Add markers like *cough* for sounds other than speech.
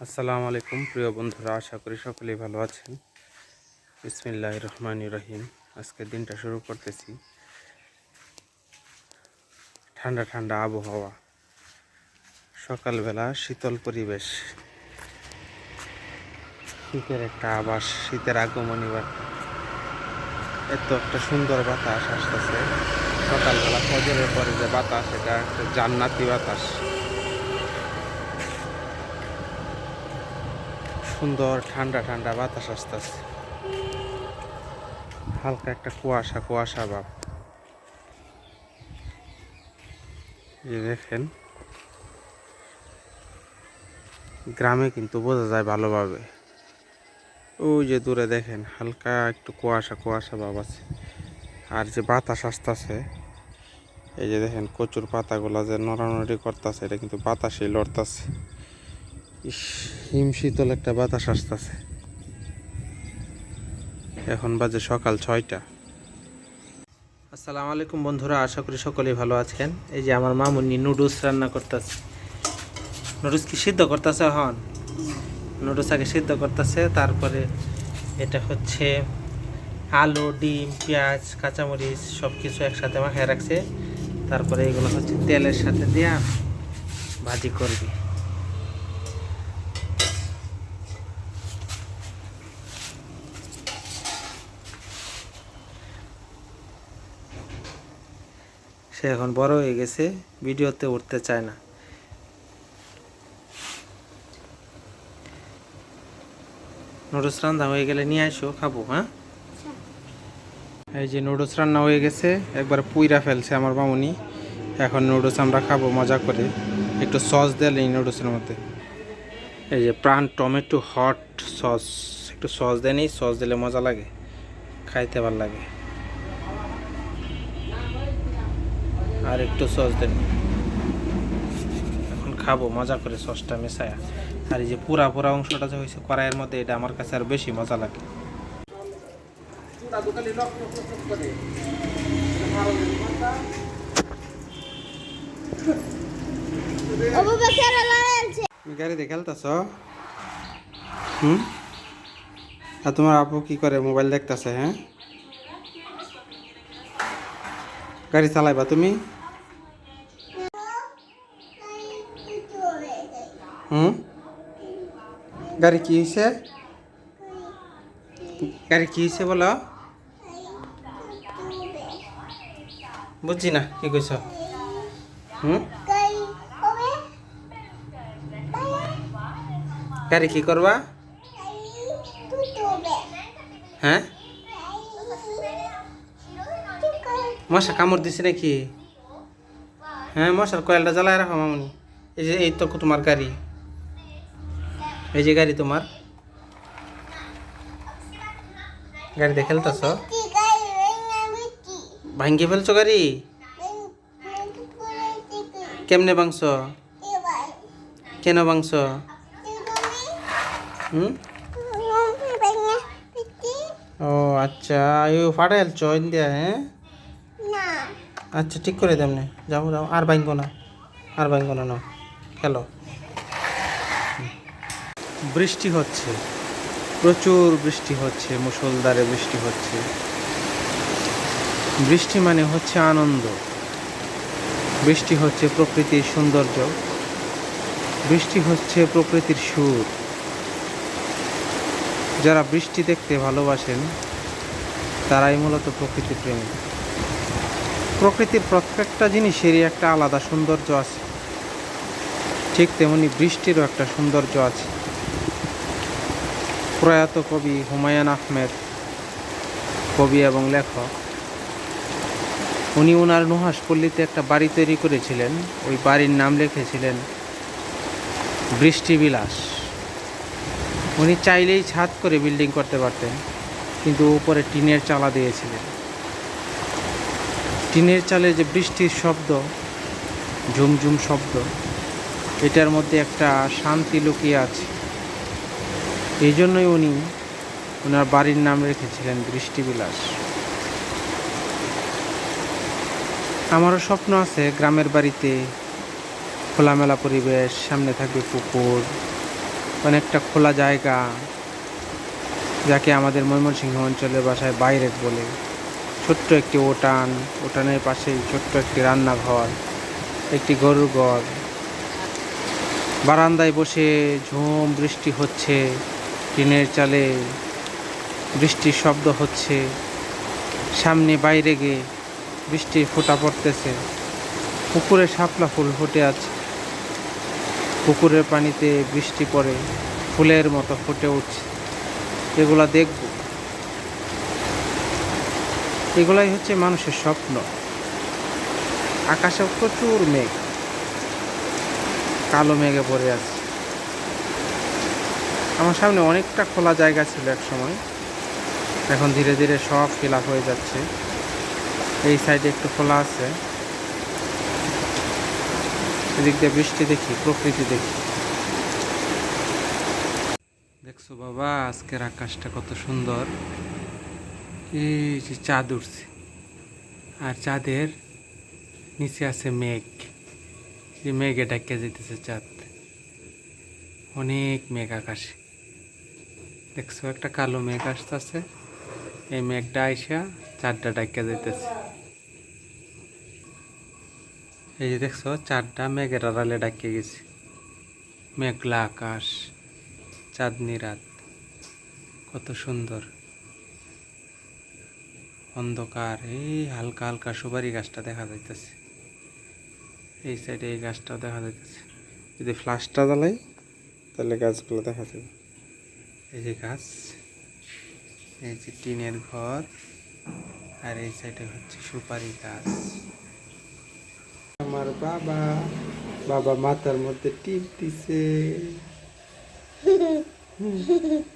আসসালামু আলাইকুম, প্রিয় বন্ধুরা, আশা করি সকলেই ভালো আছেন। বিসমিল্লাহ রহমান রহিম। আজকের দিনটা শুরু করতেছি ঠান্ডা ঠান্ডা আবহাওয়া, সকালবেলা শীতল পরিবেশ, শীতের একটা আবাস শীতের আগমনী বার্তা এত একটা সুন্দর বাতাস আসতেছে। সকালবেলা ফজরের পরে যে বাতাস, এটা একটা জান্নাতি বাতাস। সুন্দর, ঠান্ডা ঠান্ডা বাতাস আসতেছে। হালকা একটা কুয়াশা কুয়াশা ভাব। এই দেখেন, গ্রামে কিন্তু বোঝা যায় ভালোভাবে। ওই যে দূরে দেখেন, হালকা একটু কুয়াশা কুয়াশা ভাব আছে। আর যে বাতাস আসতেছে, এই যে দেখেন কচুর পাতাগুলা যে নড়ানড়ি করতেছে, এটা কিন্তু বাতাসে লড়তেছে। হিম শীতল একটা বাতাস আসতেছে। এখন বাজে সকাল ছয়টা। আসসালামু আলাইকুম বন্ধুরা, আশা করি সকলেই ভালো আছেন। এই যে আমার মামুনি নুডলস রান্না করতেছে। নুডলস কি সিদ্ধ করতেছে, হন? নুডলস আগে সিদ্ধ করতেছে, তারপরে এটা হচ্ছে আলু, ডিম, পেঁয়াজ, কাঁচামরিচ সব কিছু একসাথে মাখিয়ে রাখছে। তারপরে এগুলো হচ্ছে তেলের সাথে দেয়া ভাজি করবি। সে এখন বড় হয়ে গেছে, ভিডিওতে উঠতে চায় না। নুডলস রান্না হয়ে গেলে নিয়ে আসো খাব হ্যাঁ? এই যে নুডলস রান্না হয়ে গেছে, একবার পুইরা ফেলছে আমার মামুনি। এখন নুডলস আমরা খাব, মজা করে। একটু সস দিলে এই নুডলসের মধ্যে। এই যে প্রাণ টমেটো হট সস একটু সস দেয় নেই, সস দিলে মজা লাগে, খাইতে ভালো লাগে। আর একটু সস দেন। এখন খাব, মজা করে সসটা মেশায়া। আর এই যে পুরা পুরা অংশটা যে হয়েছে কড়াইয়ের মধ্যে, এটা আমার কাছে আর বেশি মজা লাগে। হুম? আর তোমার আপু কি করে মোবাইল দেখতেছে হ্যাঁ? গাড়ি চালাইবা তুমি? হুম? গাড়ি কি হয়েছে গাড়ি কি হয়েছে বলো? বুঝছি না, কি কইছ? হুম? গাড়ি কি করবা? হ্যাঁ? মশা কামড় দিছে নাকি? হ্যাঁ মশার কয়েলটা জ্বালায় রাখো মামনি। এই যে, এই তো তোমার গাড়ি। এই যে গাড়ি তোমার। গাড়িতে খেলতেছ? ভাঙ্গি ফেলছ গাড়ি? কেমনে বাংশ কেন হুম? ও আচ্ছা ইউ ফাটা হেলছো ইন্ডিয়া হ্যাঁ? আচ্ছা ঠিক করে দেমনে যাও যাও। আর ভাঙ্গো না। আর ভাঙ্গো না খেলো। বৃষ্টি হচ্ছে। প্রচুর বৃষ্টি হচ্ছে মুসলধারে বৃষ্টি হচ্ছে। বৃষ্টি মানে হচ্ছে আনন্দ। বৃষ্টি হচ্ছে প্রকৃতির সৌন্দর্য। বৃষ্টি হচ্ছে প্রকৃতির সুর। যারা বৃষ্টি দেখতে ভালোবাসেন, তারাই মূলত প্রকৃতি প্রেমী প্রকৃতির প্রত্যেকটা জিনিসেরই একটা আলাদা সৌন্দর্য আছে। ঠিক তেমনি বৃষ্টিরও একটা সৌন্দর্য আছে। প্রয়াত কবি হুমায়ুন আহমেদ, কবি এবং লেখক, উনি ওনার নুহাসপল্লীতে একটা বাড়ি তৈরি করেছিলেন। ওই বাড়ির নাম লিখেছিলেন বৃষ্টিবিলাস। উনি চাইলেই ছাদ করে বিল্ডিং করতে পারতেন, কিন্তু উপরে টিনের চালা দিয়েছিলেন। টিনের চালে যে বৃষ্টির শব্দ, ঝুমঝুম শব্দ, এটার মধ্যে একটা শান্তি লুকিয়ে আছে। এই জন্যই উনি ওনার বাড়ির নাম রেখেছিলেন বৃষ্টিবিলাস। আমারও স্বপ্ন আছে গ্রামের বাড়িতে খোলামেলা পরিবেশ, সামনে থাকবে পুকুর, অনেকটা খোলা জায়গা, যাকে আমাদের ময়মনসিংহ অঞ্চলের বাসায় বাইরেক বলে ছোট্ট একটি ওটান ওটানের পাশেই ছোট্ট একটি রান্নাঘর, একটি গরুর ঘর। বারান্দায় বসে ঝুম বৃষ্টি হচ্ছে, টিনের চালে বৃষ্টির শব্দ হচ্ছে। সামনে বাইরে গিয়ে বৃষ্টির ফোঁটা পড়তেছে। পুকুরে শাপলা ফুল ফুটে আছে। পুকুরের পানিতে বৃষ্টি পড়ে, ফুলের মতো ফুটে উঠছে। এগুলা দেখব। এগুলাই হচ্ছে মানুষের স্বপ্ন। আকাশে প্রচুর মেঘ। কালো মেঘে পড়ে আছে। আমার সামনে অনেকটা খোলা জায়গা ছিল এক সময়। এখন ধীরে ধীরে সব ফিল হয়ে যাচ্ছে। এই সাইডে একটু খোলা আছে। এদিক দিয়ে বৃষ্টি দেখি, প্রকৃতি দেখি। দেখছ বাবা, আজকের আকাশটা কত সুন্দর। এই যে চাঁদ উঠছে। আর চাঁদের নিচে আছে মেঘ। যে মেঘে ডাকিয়ে যেতেছে চাঁদ। অনেক মেঘ আকাশে। দেখছ, একটা কালো মেঘ আসতেছে। এই মেঘটা আইসা চারটা ডাকিয়ে যেতেছে এই যে দেখছ চারটা মেঘের আড়ালে ডাকিয়ে গেছে। মেঘলা আকাশ চাঁদনি রাত কত সুন্দর। অন্ধকার, এই হালকা হালকা সুপারি গাছটা দেখা যাইতেছে। এই সাইডে এই গাছটাও দেখা যাইতেছে। যদি ফ্লাশটা জ্বালাই, তাহলে গাছগুলো দেখা যাবে। এই যে গাছ, এই যে টিনের ঘর, আর এই সাইডে হচ্ছে সুপারি গাছ। আমার বাবা বাবা মাথার মধ্যে টিপ দিছে। *laughs*